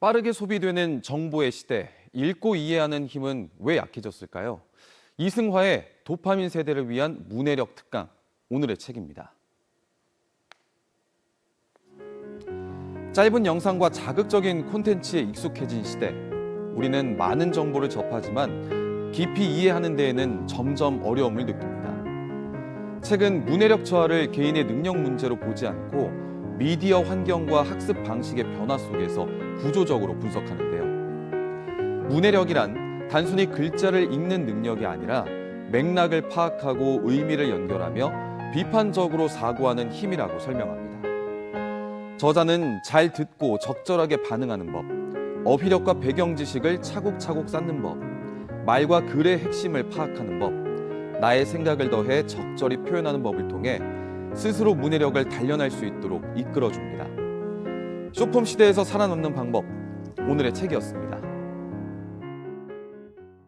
빠르게 소비되는 정보의 시대, 읽고 이해하는 힘은 왜 약해졌을까요? 이승화의 도파민 세대를 위한 문해력 특강, 오늘의 책입니다. 짧은 영상과 자극적인 콘텐츠에 익숙해진 시대, 우리는 많은 정보를 접하지만 깊이 이해하는 데에는 점점 어려움을 느낍니다. 책은 문해력 저하를 개인의 능력 문제로 보지 않고 미디어 환경과 학습 방식의 변화 속에서 구조적으로 분석하는데요. 문해력이란 단순히 글자를 읽는 능력이 아니라 맥락을 파악하고 의미를 연결하며 비판적으로 사고하는 힘이라고 설명합니다. 저자는 잘 듣고 적절하게 반응하는 법, 어휘력과 배경 지식을 차곡차곡 쌓는 법, 말과 글의 핵심을 파악하는 법, 나의 생각을 더해 적절히 표현하는 법을 통해 스스로 문해력을 단련할 수 있도록 이끌어줍니다. 쇼폼 시대에서 살아남는 방법, 오늘의 책이었습니다.